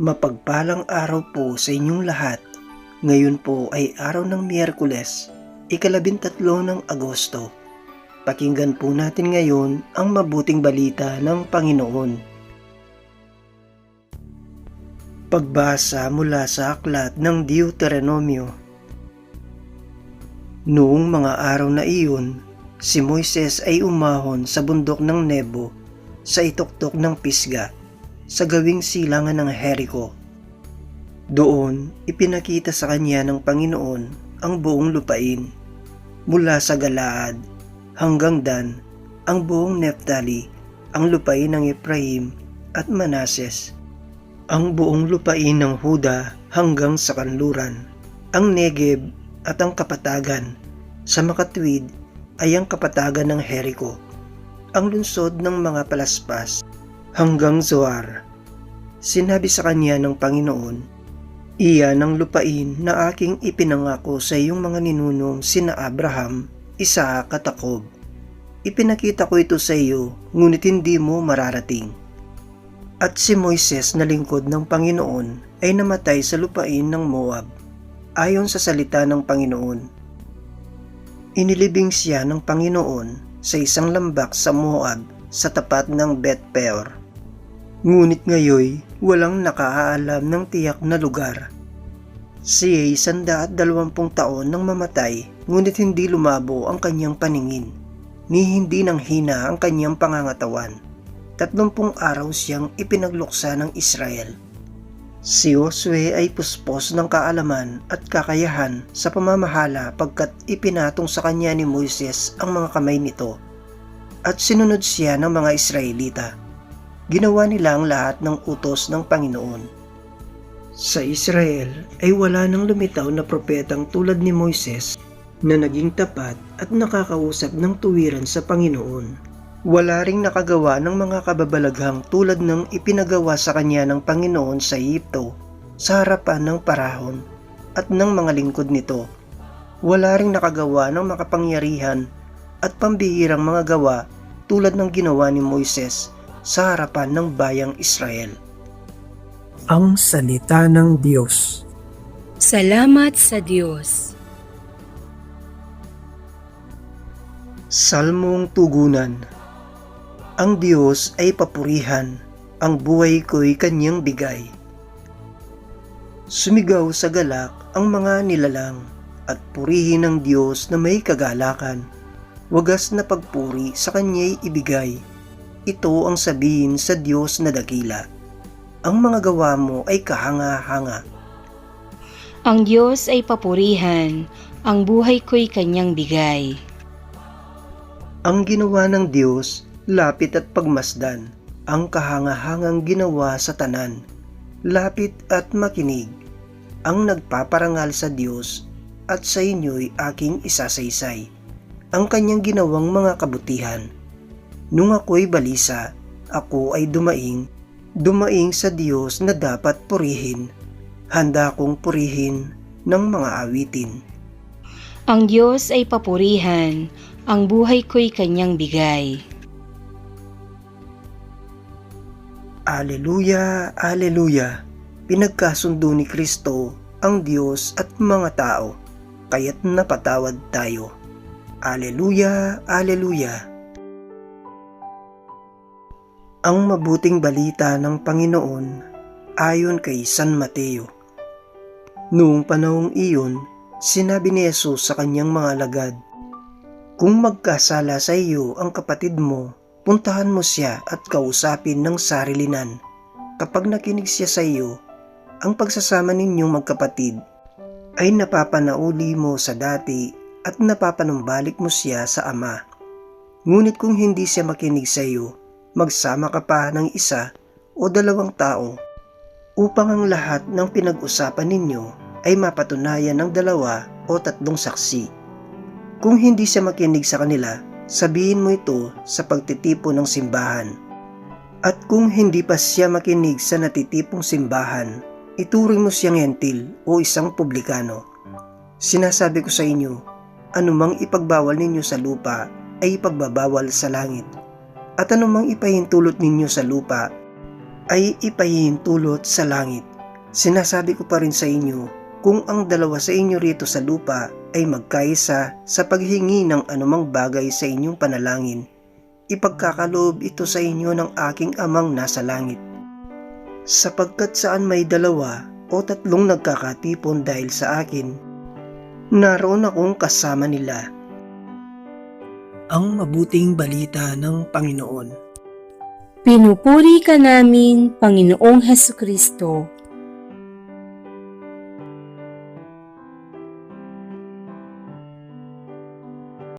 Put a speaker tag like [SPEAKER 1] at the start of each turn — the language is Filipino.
[SPEAKER 1] Mapagpalang araw po sa inyong lahat. Ngayon po ay araw ng Miyerkules, ikalabintatlo ng Agosto. Pakinggan po natin ngayon ang mabuting balita ng Panginoon. Pagbasa mula sa aklat ng Deuteronomio Noong mga araw na iyon, si Moises ay umahon sa bundok ng Nebo sa ituktok ng Pisga sa gawing silangan ng Jericho. Doon, ipinakita sa kanya ng Panginoon ang buong lupain mula sa Galaad hanggang Dan, ang buong Neftali, ang lupain ng Ephraim at Manases, ang buong lupain ng Huda hanggang sa kanluran, ang Negeb at ang kapatagan. Sa makatwid ay ang kapatagan ng Jericho, ang lunsod ng mga palaspas hanggang Zoar. Sinabi sa kanya ng Panginoon, Iyan ang lupain na aking ipinangako sa iyong mga ninunong sina Abraham, Isaac at Jacob. Ipinakita ko ito sa iyo, ngunit hindi mo mararating. At si Moises na lingkod ng Panginoon ay namatay sa lupain ng Moab, ayon sa salita ng Panginoon. Inilibing siya ng Panginoon sa isang lambak sa Moab sa tapat ng Bet Peor. Ngunit ngayoy, walang nakaalam ng tiyak na lugar. Siya ay sanda at dalawampung taon nang mamatay, ngunit hindi lumabo ang kanyang paningin, ni hindi nang hina ang kanyang pangangatawan. Tatlumpung araw siyang ipinagluksa ng Israel. Si Josue ay puspos ng kaalaman at kakayahan sa pamamahala pagkat ipinatong sa kanya ni Moises ang mga kamay nito at sinunod siya ng mga Israelita ginawa nila ang lahat ng utos ng Panginoon. Sa Israel ay wala nang lumitaw na propetang tulad ni Moises na naging tapat at nakakausap ng tuwiran sa Panginoon. Wala ring nakagawa ng mga kababalaghang tulad ng ipinagawa sa kanya ng Panginoon sa Egypto sa harapan ng parahon at ng mga lingkod nito. Wala ring nakagawa ng makapangyarihan at pambihirang mga gawa tulad ng ginawa ni Moises sa harapan ng bayang Israel. Ang Salita ng Diyos
[SPEAKER 2] Salamat sa Diyos.
[SPEAKER 1] Salmong Tugunan Ang Diyos ay papurihan, ang buhay ko'y kanyang bigay. Sumigaw sa galak ang mga nilalang at purihin ng Diyos na may kagalakan. Wagas na pagpuri sa kanya'y ibigay ito ang sabihin sa Diyos na dakila. Ang mga gawa mo ay kahanga-hanga.
[SPEAKER 2] Ang Diyos ay papurihan, ang buhay ko'y kanyang bigay.
[SPEAKER 1] Ang ginawa ng Diyos, lapit at pagmasdan, ang kahanga-hangang ginawa sa tanan, lapit at makinig, ang nagpaparangal sa Diyos at sa inyo'y aking isasaysay, ang kanyang ginawang mga kabutihan Nung ako'y balisa, ako ay dumaing, dumaing sa Diyos na dapat purihin. Handa kong purihin ng mga awitin.
[SPEAKER 2] Ang Diyos ay papurihan, ang buhay ko'y kanyang bigay.
[SPEAKER 1] Aleluya, aleluya. Pinagkasundo ni Kristo ang Diyos at mga tao, kaya't napatawad tayo. Aleluya, aleluya. Ang mabuting balita ng Panginoon ayon kay San Mateo. Noong panahong iyon, sinabi ni Jesus sa kanyang mga alagad, Kung magkasala sa iyo ang kapatid mo, puntahan mo siya at kausapin ng sarilinan. Kapag nakinig siya sa iyo, ang pagsasama ninyong magkapatid ay napapanauli mo sa dati at napapanumbalik mo siya sa ama. Ngunit kung hindi siya makinig sa iyo, magsama ka pa ng isa o dalawang tao upang ang lahat ng pinag-usapan ninyo ay mapatunayan ng dalawa o tatlong saksi. Kung hindi siya makinig sa kanila, sabihin mo ito sa pagtitipo ng simbahan. At kung hindi pa siya makinig sa natitipong simbahan, ituring mo siyang hentil o isang publikano. Sinasabi ko sa inyo, anumang ipagbawal ninyo sa lupa ay ipagbabawal sa langit at anumang ipahintulot ninyo sa lupa ay ipahintulot sa langit. Sinasabi ko pa rin sa inyo, kung ang dalawa sa inyo rito sa lupa ay magkaisa sa paghingi ng anumang bagay sa inyong panalangin, ipagkakaloob ito sa inyo ng aking amang nasa langit. Sapagkat saan may dalawa o tatlong nagkakatipon dahil sa akin, naroon akong kasama nila. Ang mabuting balita ng Panginoon.
[SPEAKER 2] Pinupuri ka namin, Panginoong Heso Kristo.